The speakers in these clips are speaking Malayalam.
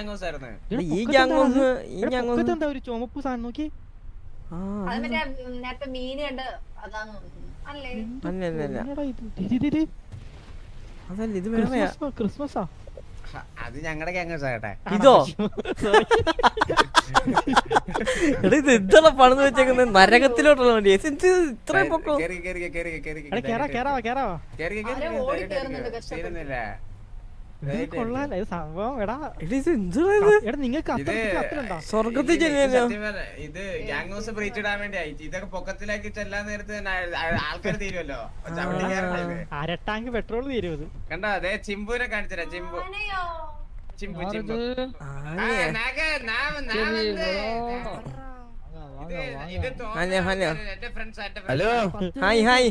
ഈ എന്താ? ഈ പൊക്കത്ത് എന്താ ഒരു ചുമപ്പ് സാധനം നോക്കി? നേരത്തെ മീന് കണ്ട് അതാന്ന്. അല്ലേ അതല്ല ഇത് വേറെയാ ക്രിസ്മസാ അത് ഞങ്ങളുടെ ഗ്യാങ്സ് ആകട്ടെ ഇതോ. എടാ ഇത് എന്താണ് പണിത് വെച്ചേക്കുന്നത് നരകത്തിലോട്ടുള്ള വണ്ടി ഇത് ഇത് ഇത്രയും പൊക്കം? കേറി കേറി കേറി കേറി കേറി കേറാ കേറി കേറി കേറി. ഓടി കേറി കേറുന്നുണ്ട് കേറി. സ്വർഗത്തിൽ ഇത് ഗ്യാങ് ഹൗസ് ബ്രീച്ച് ഇടാൻ വേണ്ടി ആയി ഇതൊക്കെ പൊക്കത്തിലാക്കി ചെല്ലാൻ നേരത്ത് തന്നെ ആൾക്കാർ തീരുമല്ലോ ചവിട്ടി കയറണ്ടേ ഇത്? അര ടാങ്ക് പെട്രോൾ തീരുന്നത് കണ്ടോ? അതെ ചിമ്പുവിനെ കാണിച്ചരാ ചിമ്പു? ചിമ്പു ചിമ്പു. ആ, ആനയാ? നാഗ, നാ- നാ ഇത്. ഇത് ഹലോ, ഹായ് ഹായ്.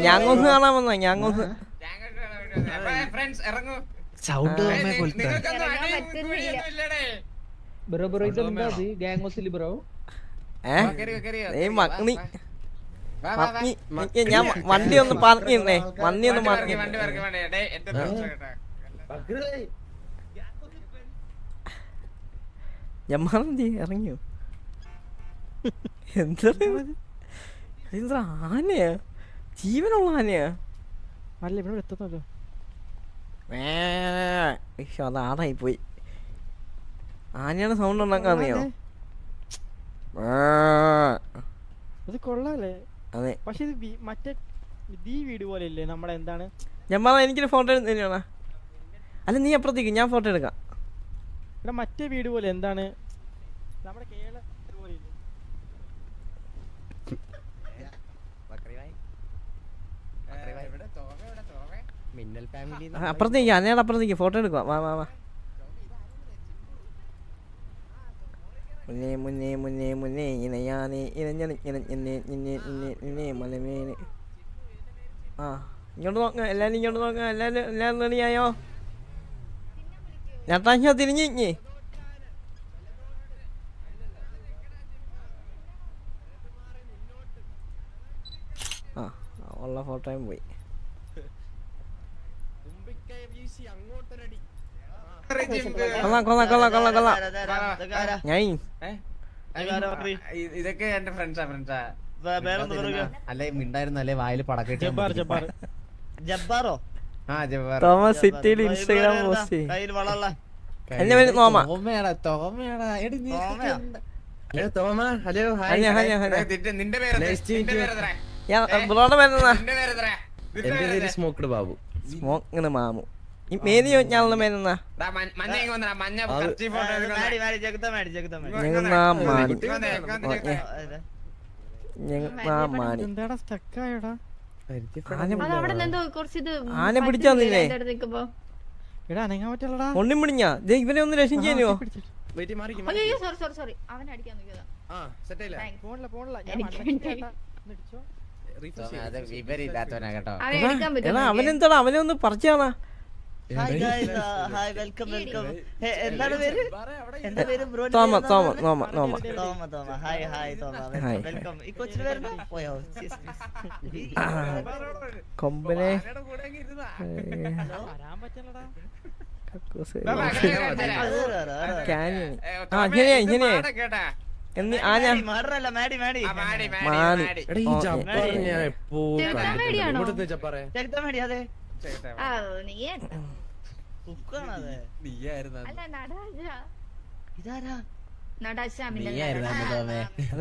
ഞാൻ കാണാൻ വന്നോ? ഇറങ്ങൂ സൗണ്ട്. ബ്രോ ബ്രോ ഇതെന്താ ഇത്? ഗാംഗോസിൽ ബ്രോ. ഏ? വാ, കേറിയോ, കേറിയോ, ഏയ് മക്നി വാ, വാ. വാ, വാ, വാ. മക്നി ഞാൻ വണ്ടി ഒന്ന് ചെയ്യുന്നേ. വണ്ടി ഒന്ന് കേട്ടോ. ജമ്മാനെന്തി ഇറങ്ങിയോ? എന്താ എന്താ ആനയാ? ജീവനുള്ള ആനയാ? അല്ല ഇവിടെ എത്തുന്നല്ലോ പക്ഷെ അത് ആടായി പോയി. ആനയാണ് സൗണ്ട് ഉണ്ടാക്കാന്നെയോ അത് കൊള്ളാല്ലേ? അതെ. പക്ഷെ ഇത് മറ്റേ ഈ വീട് പോലെ ഇല്ലേ? നമ്മുടെ എന്താണ്? ജമ്മാ എനിക്കൊരു ഫോട്ടോ എടുത്ത് അല്ല നീ അപ്പുറത്തേക്ക് ഞാൻ ഫോട്ടോ എടുക്കാം. മറ്റേ വീട് പോലെ എന്താണ്? നമ്മുടെ കേരള വീട് പോലെ ഇല്ലേ ഏ, ഇവിടെ തോക, ഇവിടെ തോക. മിന്നൽ ഫാമിലി അപ്പുറത്ത് അനയുടെ ഫോട്ടോ എടുക്കുക വാ വാ വാ മുന്നേ മുന്നേ മുന്നേ മുന്നേ ഇനയാനേ ഇനഞ്ഞ ഇനഞ്ഞനെ നിന്നെ നിന്നെ നിന്നെ മലമേനെ ആ ഇങ്ങോട്ട് നോക്കാം എല്ലാവരും ഇങ്ങോട്ട് നോക്കാം എല്ലാവരും എല്ലാവരും റെഡിയായോ ഞാട്ടാശോ തിരിഞ്ഞ് ഇഞ്ഞി ആ ഉള്ള ഫോട്ടോയും പോയി. കൊള്ളാം കൊള്ളാം കൊള്ളാം കൊള്ളാം കൊള്ളാം. ഞാൻ ഇതൊക്കെ എന്റെ ഫ്രണ്ട്സാ ഫ്രണ്ട്സാ അല്ലെ മിണ്ടായിരുന്നു അല്ലെ വായിൽ പടക്കിട്ട് ജബ്ബാറോ? ആ ജബ്ബാർ. തോമസ് സിറ്റിയിൽ ഇൻസ്റ്റാഗ്രാം പോസ്റ്റ് എന്നെ പേര് തോമയാടാ തോമയാടാ. എടി നീ? ഹലോ തോമ. ഹലോ ഹലോ നിന്റെ പേര് Nice നിന്റെ എന്റെ പേര് സ്മോക്ക്ഡ് ബാബു. സ്മോക്കിന് മാമു. മേരി ഞാനുള്ള സ്റ്റക്കായടാ ആന അത് അവിടെ നിന്ന് കുറച്ച് ഇത് ആന പിടിച്ചോ നിന്നെ? ഒന്നും പിടിഞ്ഞാ. ഇവനെ ഒന്ന് രക്ഷിക്കാനോ സോറി സോറി സോറി അവൻ അടിക്കാൻ നോക്കിയതാ. അവനെന്താടാ? അവനെ ഒന്ന് പറിച്ചാണാ തോമ തോമ തോമ തോമ. കൊമ്പനെ ഇങ്ങനെയാ ഇങ്ങനെയാ. എന്ന് ആന മാടി, മാടറല്ല മാടി മാടി ആ, ഞാൻ എപ്പോ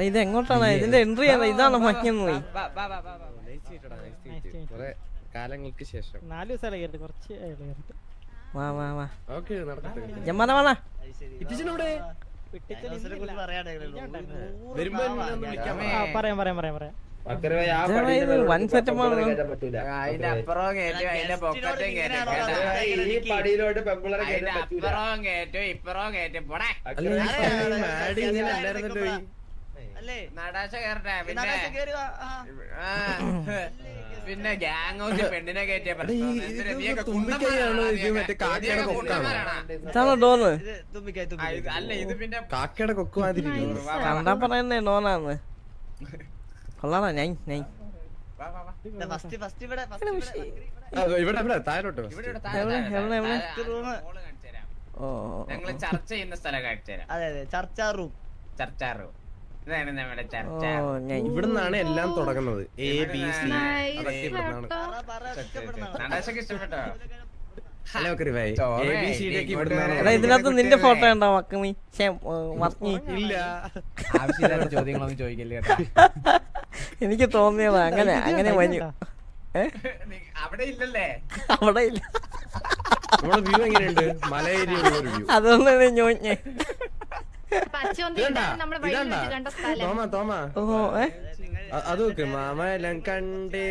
ഇത് എങ്ങോട്ടാണ്? ഇതിന്റെ എൻട്രി ആണ് ഇതാണ്. കുറെ കാലങ്ങൾക്ക് ശേഷം. നാല് ദിവസം കുറച്ച് വാ വാ വാ. ഓക്കെ നടക്കട്ടെ. ജമ്മാന വാണ. ഇറ്റിച്ചിനൂടെ പറയാം പറയാം പറയാം പറയാം. സെറ്റപ്പ് അതിന്റെ അപ്പുറവും അതിന്റെ പൊക്കറ്റും. പടിയിലോട്ട് പെമ്പിളറെ അപ്പുറവും ഇപ്പുറവും പോടെ. അല്ല നടാശ കയറട്ടെ പിന്നെ. പിന്നെ ഗ്യാങ് പെണ്ണിനെ കയറ്റിയ. അല്ല ഇത് പിന്നെ കാക്കയുടെ കൊക്ക് മാതിരിക്കുന്നു വാ, വാ, കണ്ടാ പറയുന്നേ ഡോനാന്ന്. കൊള്ളാടാ ഞാൻ ഞാൻ വാ, വാ, വാ. ഇതാ ഫസ്റ്റ് ഫസ്റ്റ് ഇവിടെ ഫസ്റ്റ് ഇവിടെ. ആ, ഇവിടെ ഇവിടെ താഴോട്ടോ ഇവിടെ ഇവിടെ എവിടെ, താഴെ, താഴെ, എവിടെ, എവിടെ? താഴെ, room. മോൾ കാണിച്ചു തരാം. ഓ ഓ, ഞങ്ങൾ ചർച്ച ചെയ്യുന്ന സ്ഥലം കാണിച്ചു തരാം. അതെ അതെ ചർച്ചാ റൂം. ചർച്ചാ റൂം. ഇതാണ് നമ്മുടെ ഓ ചർച്ച ഞാൻ ഇവിടുന്നാണ് എല്ലാം തുടങ്ങുന്നത്. എ ബി സി ഹലോ ചോറേ, എ ബി സി ഡി ഒക്കെ ഇങ്ങോട്ട് ഇവിടുന്നാണ്. ഇതിനകത്ത് നിന്റെ ഫോട്ടോ ഉണ്ടോ മക്കമി ഇല്ല. ആവശ്യമില്ലാത്ത ചോദ്യങ്ങളൊന്നും ചോദിക്കല്ലേ കേട്ടോ? എനിക്ക് തോന്നിയതാ. അങ്ങനെ അങ്ങനെ വഞ്ഞു ഏ? അവിടെ ഇല്ലല്ലേ? അവിടെ ഇല്ല. അതൊന്നും ചോദിച്ചേ അത് നോക്ക്. മാമലം കണ്ടേ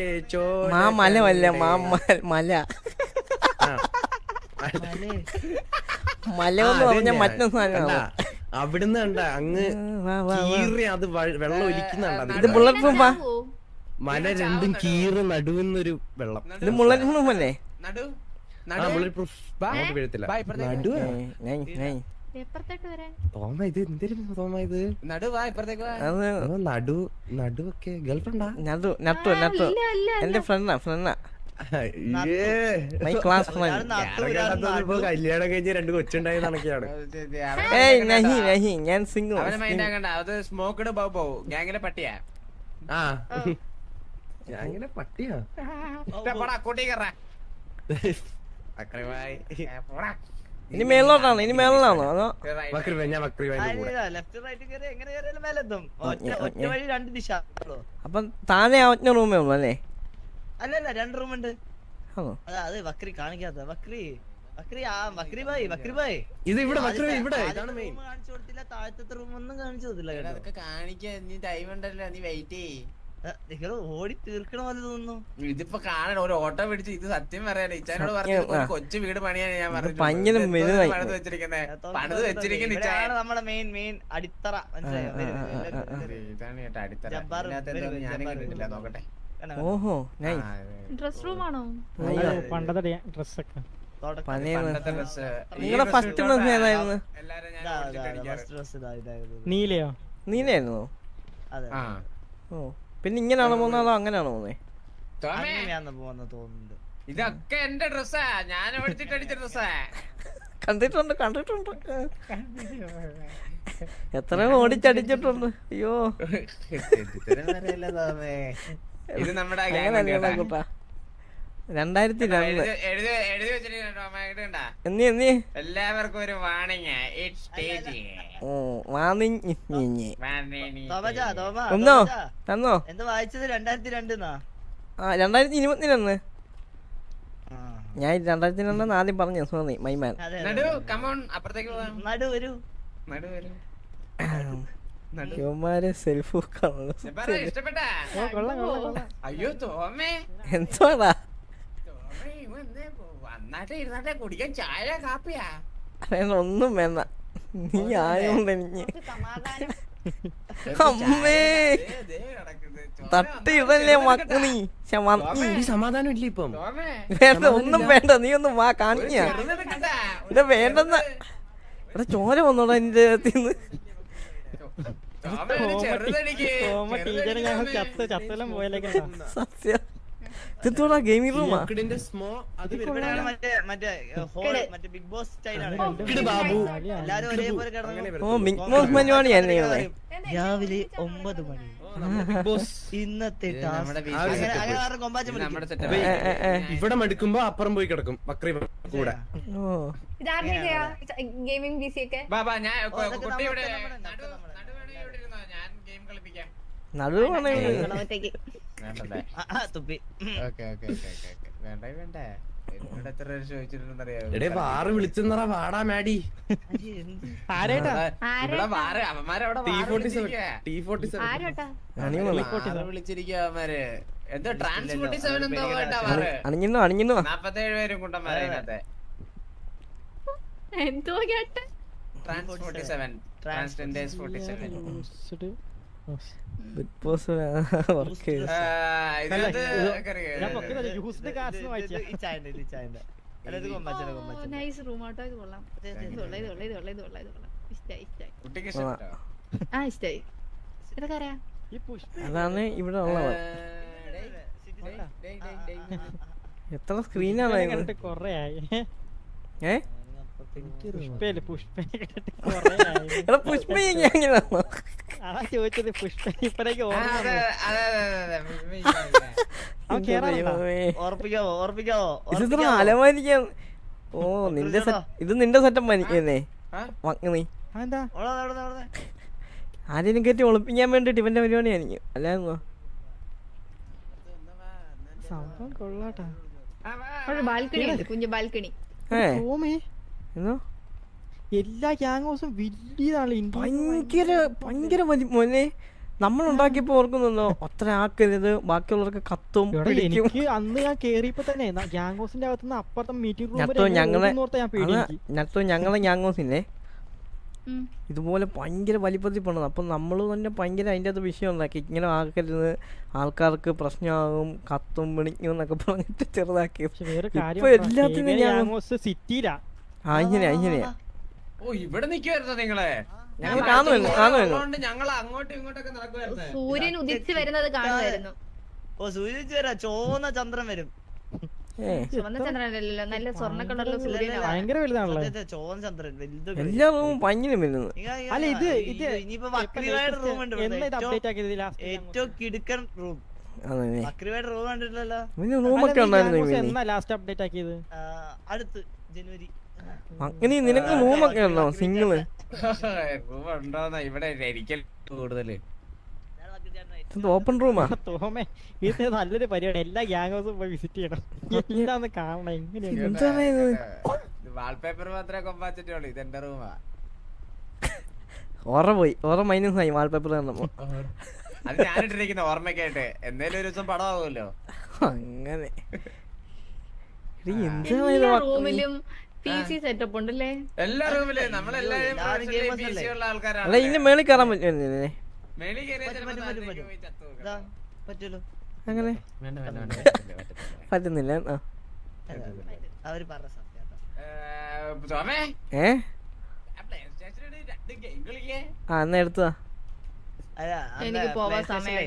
മല. ആ. മലേ. എന്ന് പറഞ്ഞ തന്നെയാ. അവിടുന്ന് കണ്ട അങ്ങ്. കീറി അത് വെള്ളം ഒലിക്കുന്നുണ്ട് ഇത് ബുള്ളറ്റ് പ്രൂഫാ മല രണ്ടും കീറി നടുവെന്നൊരു വെള്ളം. ഇത് ബുള്ളറ്റ് പ്രൂഫ്. അല്ലേ ബുള്ളറ്റ് പ്രൂഫ് വീഴത്തില്ല. നടുവേ തോമ ഇത് തോമ ഇത് നടു വാ ഇപ്പുറത്തേക്ക് വാ. അത് ഓ, നടു നടുവൊക്കെ ഗേൾഫ്രണ്ടാ? നടു നട്ടു നട്ടു ഇല്ല അല്ല എന്റെ ഫ്രണ്ടാ ഫ്രണ്ടാ. കല്യാണം കഴിഞ്ഞ് രണ്ട് കൊച്ചുണ്ടായി നടക്കുകയാണ് ഏയ് നഹി നഹി ഞാൻ സിംഗിൾ അവനെ മൈൻഡ് ആക്കണ്ട. അത് സ്മോക്ക്ഡ് ബൗബോ ഗ്യാങ്ങിലെ പട്ടിയാ. ആ. പട്ടിയാ? പോടാ കൂട്ടി കയറാ അക്രമായി പോടാ. ഇനി മേളിലോട്ടാണോ ഇനി മേളിലാണോ. അതോ. അപ്പം താഴെ ആ റൂമേ ഉള്ളു അല്ലേ? അല്ലല്ല രണ്ട് റൂം ഉണ്ട്. അതാ അത് വക്രി കാണിക്കാത്ത. വക്രി വക്രി ആ വക്രി ബായ് വക്രി ബായ്. ഇത് ഇവിടെ വക്രി ഇവിടെ ഇതാണ് മെയിൻ കാണിച്ചു കൊടുത്തില്ല താഴത്തെ റൂം ഒന്നും കാണിച്ചു കൊടുത്തില്ല കേട്ടോ. അതൊക്കെ കാണിക്കാൻ നീ ടൈം ഉണ്ടല്ലോ നീ വെയിറ്റ് ചെയ്യ്. നിങ്ങൾ ഓടി തീർക്കണ പോലെ തോന്നുന്നു. ഇതിപ്പോ കാണണം ഒരു ഓട്ടോ പിടിച്ച് ഇത് സത്യം പറയാനേ ഇച്ചാനോട് പറഞ്ഞു. കൊച്ചു വീട് പണിയാണ് ഞാൻ പറഞ്ഞത്. പണിത് വെച്ചിരിക്കുന്നത് പണിത് വെച്ചിരിക്കുന്ന നമ്മുടെ മെയിൻ മെയിൻ അടിത്തറ. മനസ്സിലായോ. ഇതാണ് കേട്ടോ അടിത്തറ. ഞാനും കണ്ടിട്ടില്ല നോക്കട്ടെ? ഓഹോ ഡ്രസ് റൂം ആണോ? അയ്യോ. പണ്ടത്തെ ഡ്രസ് നിങ്ങളുടെ ഫസ്റ്റ് ഡ്രസ് ഏതായിരുന്നു. നീലയോ? നീലയായിരുന്നു? അതെ. ഓ പിന്നെ ഇങ്ങനെയാണോ പോകുന്നത് അതോ അങ്ങനെയാണോ പോകുന്നത് ഇതൊക്കെ എന്റെ ഡ്രസ്സാ. ഞാൻ അടിച്ച ഡ്രസ്സാ. കണ്ടിട്ടുണ്ട് കണ്ടിട്ടുണ്ട്. എത്ര ഓടിച്ചടിച്ചിട്ടുണ്ട്. അയ്യോ. ഇത് നമ്മുടെ. കൂട്ടാ. രണ്ടായിരത്തി? എന്നീ എന്നീ? എല്ലാവർക്കും ഒരു വാണിങ് ഒന്നോ തന്നോ? എന്ത് വായിച്ചത് രണ്ടായിരത്തി രണ്ടെന്നാ? ആ രണ്ടായിരത്തി ഞാൻ രണ്ടായിരത്തി രണ്ടെന്ന് ആദ്യം പറഞ്ഞു സോറി മൈമാൻ നടു കമോൺ അപ്പുറത്തേക്ക് പോവാം നടു വരൂ. നടു വരൂ. നടു യുവമാരെ സെൽഫ് അയ്യോ തോമേ. എന്തോടാ കുടിക്കാൻ ചായ കാപ്പിയാ? വേണ്ട ഒന്നും വേണ്ട. നീ ആയോണ്ട് എനിക്ക്. അമ്മേ. ദേ, മക്ക നീ സമാധാനം ഇല്ല ഇപ്പം? തോമേ. വേണ്ട ഒന്നും വേണ്ട നീ ഒന്ന് വാ കാണിക്കാ. ഇത് വേണ്ടെന്ന്. ഇവിടെ ചോര വന്നോടാ എന്റെ സത്യം. ഇതെന്തോടാ ഗെയിമിംഗ് റൂമാ? മക്കളിന്റെ സ്മോ അത് ഇവിടെയാണ് മറ്റേ മറ്റേ ഹോൾ മറ്റേ ബിഗ് ബോസ് ഓ ബിഗ് രാവിലെ ഒമ്പത് മണി. Big boss. ഇന്നത്തെ. ഇവിടെ മടുക്കുമ്പോ അപ്പുറം പോയി കിടക്കും. വക്രി കൂടെ. ഗെയിമിംഗ് പി ഞാൻ ഗെയിം കളിപ്പിക്കാം നടുവാണ് ഒറ്റയ്ക്ക് ആ, ആ, തുപ്പി. ഓക്കെ ഓക്കെ ഓക്കെ ഓക്കെ വേണ്ട വേണ്ട? എന്നോട് എത്ര പേര് ചോദിച്ചിട്ടുണ്ടെന്നറിയാമോ എടേ വിളിച്ചെന്നറ വാടാ മാഡി. അണിഞ്ഞുന്നു അണിഞ്ഞുന്നു നാപ്പത്തേഴ് പേരും കുട്ടന്മാരെ അതിനകത്തെ എന്തോ കേട്ടെ? Trans forty seven transgenders forty seven Bigg Boss work അതാണ് ഇവിടെ ഉള്ളത് എത്ര സ്ക്രീനാണ് പുഷ്പ ഏ പുഷ്പ എങ്ങനെയാണോ അതാ ചോദിച്ചത് പുഷ്പ ഇപ്പഴേക്ക് അലമാരിക്കാൻ ഓ നിന്റെ ഇത് നിന്റെ സെറ്റപ്പ് മാനിക്കുന്നേ അതെന്താ ആരെയും കയറ്റി ഒളിപ്പിക്കാൻ വേണ്ടിട്ട് ഇവന്റെ പരിപാടി ആയിരിക്കും അല്ലായിരുന്നോ സംഭവം കൊള്ളാട്ടാ. ബാൽക്കണി കുഞ്ഞു ബാൽക്കണി ഏ ഓമേ എന്നോ എല്ലാ ഗ്യാങ് ഹൗസും വലിയതാണ് ഭയങ്കര ഭയങ്കര മോനെ. നമ്മൾ ഉണ്ടാക്കിയപ്പോ ഓർക്കുന്നുണ്ടോ? അത്ര ആക്കരുത് ബാക്കിയുള്ളവർക്ക് കത്തും എനിക്ക് അന്ന് ഞാൻ കേറിയപ്പോ തന്നെ ഗ്യാങ് ഹൗസിന്റെ അകത്തുനിന്ന് അപ്പുറത്തെ മീറ്റിംഗ് റൂമിൽ ഞങ്ങളെ. ഞങ്ങളെ ഗ്യാങ് ഉം. ഇതുപോലെ ഭയങ്കര വലിപ്പത്തിൽ പോണത് അപ്പം നമ്മൾ തന്നെ ഭയങ്കര അതിന്റെ അകത്ത് വിഷയം ഉണ്ടാക്കി. ഇങ്ങനെ ആക്കരുത്. ആൾക്കാർക്ക് പ്രശ്നമാകും. കത്തും പിടിക്കും എന്നൊക്കെ പറഞ്ഞിട്ട് ചെറുതാക്കി. ഇപ്പൊ എല്ലാത്തിനും ഞാൻ ഗ്യാങ് ഹൗസ് സിറ്റിയിലാ ആ ഇങ്ങനെയാ ഇങ്ങനെയാ. ഓ ഇവിടെ നിക്കുവായിരുന്നോ നിങ്ങളെ? ഞങ്ങൾ കാണുമായിരുന്നു കാണുമായിരുന്നു. ഞങ്ങൾ അങ്ങോട്ടും ഇങ്ങോട്ടൊക്കെ നടക്കുവായിരുന്നു. സൂര്യൻ ഉദിച്ചു വരുന്നത് കാണുമായിരുന്നു. ഓ സൂചിച്ചു വരാ. ചോന്ന ചന്ദ്രൻ വരും. നല്ല സ്വർണ ഭയങ്കര വലുതാണല്ലോ. എല്ലാ റൂമും വരുന്നത്. അല്ല ഇത് ഇത് ഏറ്റവും- കിടുക്കൻ റൂം. റൂം കണ്ടിട്ടില്ലല്ലോ? റൂമൊക്കെ ഉണ്ടായിരുന്നു ലാസ്റ്റ് അപ്ഡേറ്റ് ആക്കിയത്? അടുത്ത് ജനുവരി അങ്ങനെ നിനക്ക് റൂമൊക്കെ ഉണ്ടോ? സിംഗിൾ റൂം ഉണ്ടോന്നാ ഇവിടെ ഒരിക്കൽ കൂടുതൽ. ഞാൻ. ഓപ്പൺ റൂമാ തോമേ ഇത് നല്ലൊരു പരിപാടി. എല്ലാ ഗ്യാങ് ഹൗസും പോയി വിസിറ്റ് ചെയ്യണം. എന്താന്ന് ഒന്ന് കാണണം എങ്ങനെയാണ്? വാൾപേപ്പർ മാത്രമേ കൊമ്പാച്ചിട്ടുള്ളൂ ഇതെന്റെ റൂമാ ഓറ പോയി. ഓറ മൈനസ് ആയി വാൾപേപ്പർ തന്നപ്പോ അത് ഞാനിട്ടിരിക്കുന്ന ഓർമ്മയ്ക്കായിട്ട് എന്തേലും ഒരു ദിവസം പടമാകുമല്ലോ അങ്ങനെ. റൂമിലും സെറ്റപ്പ് ഉണ്ടല്ലേ? എല്ലാ റൂമിലും നമ്മളെല്ലാവരും ആൾക്കാരാണ്. ഇതിന്റെ മേളിൽ കയറാൻ മേളിൽ കയറിയാൽ അങ്ങനെ. പറ്റുന്നില്ല? ആ. അവർ പറഞ്ഞ സത്യം. ഏ, ആ എന്നാ എടുത്തതാ. എനിക്ക് പോവാൻ സമയം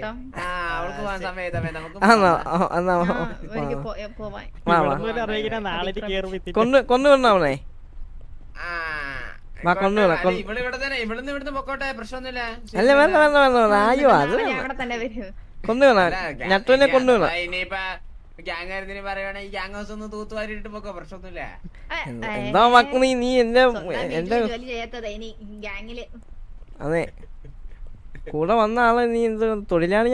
അല്ല, കൊണ്ട്- ഇവൾ ഇവിടെ തന്നെ ഇവിടുന്ന് ഇവിടുന്ന് പൊക്കോട്ടെ പ്രശ്നമൊന്നുമില്ല. അല്ല വേണ്ട വേണ്ട വേണ്ട ആയോ അത് കൊണ്ടുവരണം ഞട്ടുവിനെ കൊണ്ടുവരണം ഗ്യാങ് ഗ്യാങ് ഹൗസ് ഒന്ന് തൂത്തുവാരിട്ട് പൊക്കോ പ്രശ്നമൊന്നുമില്ല. ആ, ആ, എന്താ മക്കളീ നീ എന്റെ എന്റെ അതെ. കൂടെ വന്ന ആളെ നീ എന്ത് തൊഴിലാളി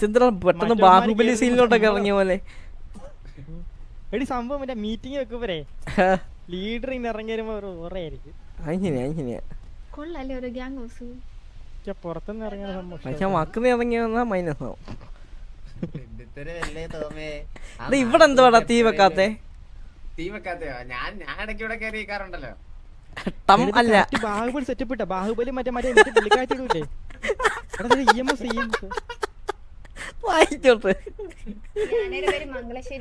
ചിത്ര പെട്ടെന്ന് ബാഹുബലി സീനിലോട്ടൊക്കെ ഇറങ്ങിയ പോലെ. എടി സംഭവം എന്റെ മീറ്റിംഗ് വെക്കുമ്പോഴേ ലീഡർ ഇന്ന് ഇറങ്ങി വരുമ്പോ ഒരു ഓറയായിരിക്കും അങ്ങനെയാ അങ്ങനെയാ കൊള്ളല്ലേ ഒരു ഗ്യാങ് ഹൗസ് പക്ഷെ പുറത്തുനിന്ന് ഇറങ്ങിയ പക്ഷെ സംഭവം മക്കൾ ഇറങ്ങി വന്നാ മൈനസ് ആവും. ഇവിടെ എന്തുവാടാ തീ വെക്കാത്തെ? തീ വെക്കാത്തയോ ഞാൻ ഞാൻ ഇടയ്ക്ക് ഇവിടെ കയറി നിൽക്കാറുണ്ടല്ലോ ടം അല്ല. ബാഹുബലി സെറ്റപ്പ് ഇട്ട. ബാഹുബലി മറ്റേ മറ്റേ മറ്റേ വായിച്ചോട്ട്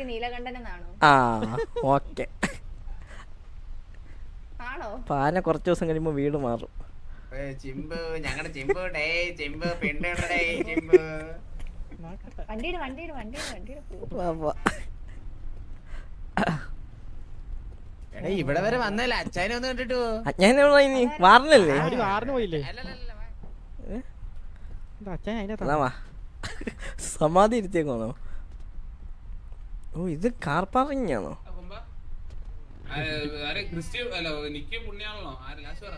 നീലകണ്ഠൻ എന്നാണോ ആ ഓക്കെ. ആണോ? പാന കുറച്ച് ദിവസം കഴിയുമ്പോ വീട് മാറും. ചിമ്പ് ഞങ്ങളുടെ ചിമ്പ് ഡേ ചിമ്പ് പെണ്ണുള്ള ഡേ ചിമ്പ്. വണ്ടിയുടെ വണ്ടിയുടെ വണ്ടിയുടെ വണ്ടിയുടെ. എടാ ഇവിടെ വരെ വന്നല്ലേ? അച്ഛനെ ഒന്ന് കണ്ടിട്ട്? പോ. അജ്ഞാന ഒരു വാറിന് പോയില്ലേ? അല്ലല്ലല്ല, വാ. എന്താ അച്ഛൻ അതിന്റെ സമാധി ഇരുത്തിയേക്കാണോ ഓ ഇത് കാർ അല്ല നിക്ക് പുണ്യാളോ ആര് ലാസ്റ്റ് പറ.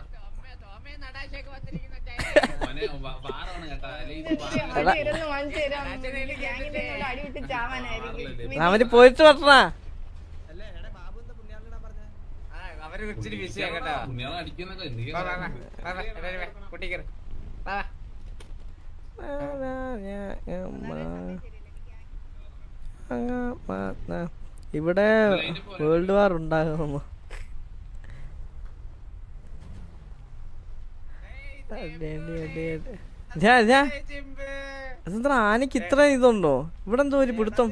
നടാശയൊക്കെ വന്നിരിക്കുന്ന അച്ചായൻ. മോനെ വാ- വാറാണ് കേട്ടാ. ഇത് ഇരുന്ന് ഗ്യാങ്ങിന്റെ കൂടെ ചാവാനായിരിക്കും. അവർ പോയിട്ട് പറ്റണ ആ, അവർ ഇച്ചിരി ബിസിയാ കേട്ടോ പുണ്യാളം അടിക്കുന്നൊക്കെ എന്ത് വാ, വാ, വാ. വാ, വാ. വരെ, വരെ. കുട്ടി. ഇവിടെ വേൾഡ് വാർ ഉണ്ടാകുന്നു. അതെന്താ ആനക്ക് ഇത്ര ഇതുണ്ടോ? ഇവിടെ എന്തോ ഒരു പിടുത്തം.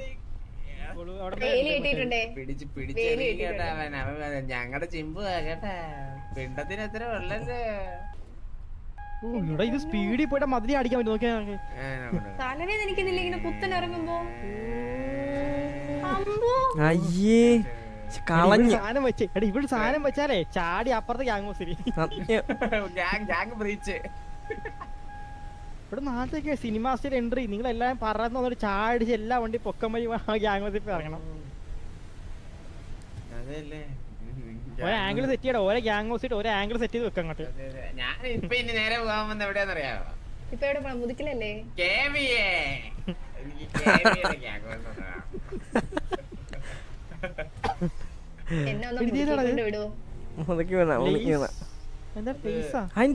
പിടിച്ച് പിടിച്ച്. കേട്ടാ ഞങ്ങളുടെ ചിമ്പ് കേട്ടാ. പിണ്ടത്തിന് എത്ര വെള്ളല്ലേ? ഇവിടെ ഇത് സ്പീഡിൽ പോയിട്ട് മതിരി അടിക്കാൻ പറ്റും നോക്കിയാ എനിക്കുന്നില്ല ഇങ്ങനെ ഇറങ്ങുമ്പോ. അയ്യേ സാധനം വെച്ച്. എടാ ഇവിടെ സാധനം വെച്ചാലേ ചാടി അപ്പുറത്തെ ഗ്യാങ് ബ്രീച്ച്. ഇവിടെ നാട്ടിലേക്ക് സിനിമ സ്റ്റൈൽ എൻട്രി നിങ്ങൾ എല്ലാം പറഞ്ഞു വന്നിട്ട് ചാടിച്ച് എല്ലാ വണ്ടി പൊക്കം വഴി ഗ്യാങ് ഹൗസിൽ ഇറങ്ങണം. ആംഗിൾ സെറ്റ് ചെയ്യണം ഓരോ ഗ്യാങ് ഓരോ ആംഗിൾ സെറ്റ് ചെയ്ത് വെക്കാം അങ്ങോട്ട്. ഞാൻ ഇപ്പൊ ഇനി നേരെ പോകാൻ വന്ന എവിടെയാന്നറിയാമോ ഇപ്പൊ എവിടെ പോണം? മുതുക്കിലല്ലേ? കേവിയേ എനിക്ക് കേവിയുടെ ഗ്യാങ് വന്നതാ. എന്നെ ഒന്ന് എഴുതിയതാടാ ഇത്? മുതുക്കി കൊണ്ട് വിടുവോ മുതക്കി വേണം മുതക്കി വേണം എന്താ പൈസ അതിന്